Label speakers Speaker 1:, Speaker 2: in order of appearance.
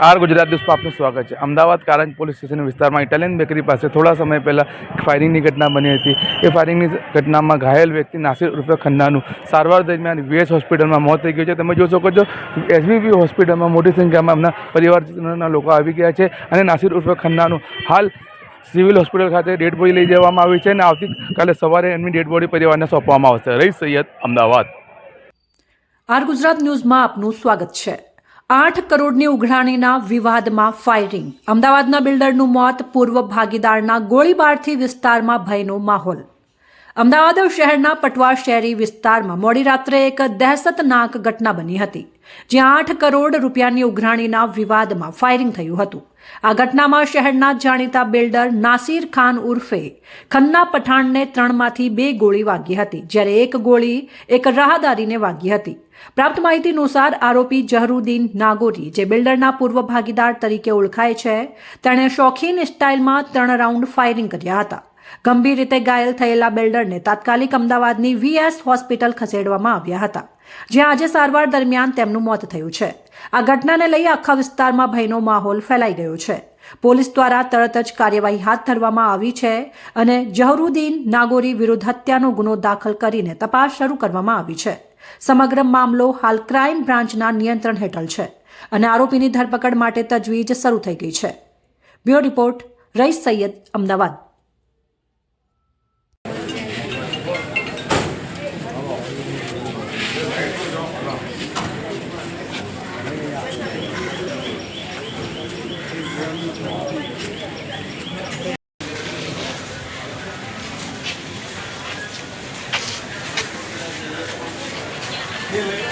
Speaker 1: R Gujarat ન્યૂઝમાં આપનું સ્વાગત છે. અમદાવાદ કારંજ પોલીસ સ્ટેશન વિસ્તારમાં ઇટાલિયન બેકરી પાસે થોડા સમય પહેલાં ફાયરિંગની ઘટના બની હતી. એ ફાયરિંગની ઘટનામાં ઘાયલ વ્યક્તિ નાસિર ઉર્ફે ખન્નાનું સારવાર દરમિયાન વીએસ હોસ્પિટલમાં મોત થઈ ગયું છે. તમે જોઈ શકો છો એસબીબી હોસ્પિટલમાં મોટી સંખ્યામાં એમના પરિવારના લોકો આવી ગયા છે અને નાસિર ઉર્ફે ખન્નાનું હાલ સિવિલ હોસ્પિટલ ખાતે ડેડ બોડી લઈ જવામાં આવી છે અને આવતીકાલે સવારે એમની ડેડ બોડી પરિવારને સોંપવામાં આવશે. રહી સૈયદ અમદાવાદ.
Speaker 2: આર ગુજરાત ન્યૂઝમાં આપનું સ્વાગત છે. આઠ કરોડની ઉઘરાણીના વિવાદમાં ફાયરિંગ અમદાવાદના બિલ્ડરનું મોત પૂર્વ ભાગીદારના ગોળીબારથી વિસ્તારમાં ભયનો માહોલ. અમદાવાદ શહેરના પટવા શહેરી વિસ્તારમાં મોડી રાત્રે એક દહેશતનાક ઘટના બની હતી, જ્યાં આઠ કરોડ રૂપિયાની ઉઘરાણીના વિવાદમાં ફાયરિંગ થયું હતું. આ ઘટનામાં શહેરના જાણીતા બિલ્ડર નાસિર ખાન ઉર્ફે ખન્ના પઠાણને ત્રણમાંથી બે ગોળી વાગી હતી, જ્યારે એક ગોળી એક રાહદારીને વાગી હતી. પ્રાપ્ત માહિતી અનુસાર, આરોપી જહરુદ્દીન નાગોરી, જે બિલ્ડરના પૂર્વ ભાગીદાર તરીકે ઓળખાય છે, તેણે શોખીન સ્ટાઇલમાં ત્રણ રાઉન્ડ ફાયરિંગ કર્યા હતા. ગંભીર રીતે ઘાયલ થયેલા બિલ્ડરને તાત્કાલિક અમદાવાદની વીએસ હોસ્પિટલ ખસેડવામાં આવ્યા હતા, જ્યાં આજે સારવાર દરમિયાન તેમનું મોત થયું છે. આ ઘટનાને લઈ આખા વિસ્તારમાં ભયનો માહોલ ફેલાઈ ગયો છે. પોલીસ દ્વારા તરત જ કાર્યવાહી હાથ ધરવામાં આવી છે અને જહરુદ્દીન નાગોરી વિરુદ્ધ હત્યાનો ગુનો દાખલ કરીને તપાસ શરૂ કરવામાં આવી છે. સમગ્ર મામલો હાલ ક્રાઇમ બ્રાન્ચના નિયંત્રણ હેઠળ છે અને આરોપીની ધરપકડ માટે તજવીજ શરૂ થઈ ગઈ છે. Bureau report Rais Sayyed Ahmedabad. Yeah.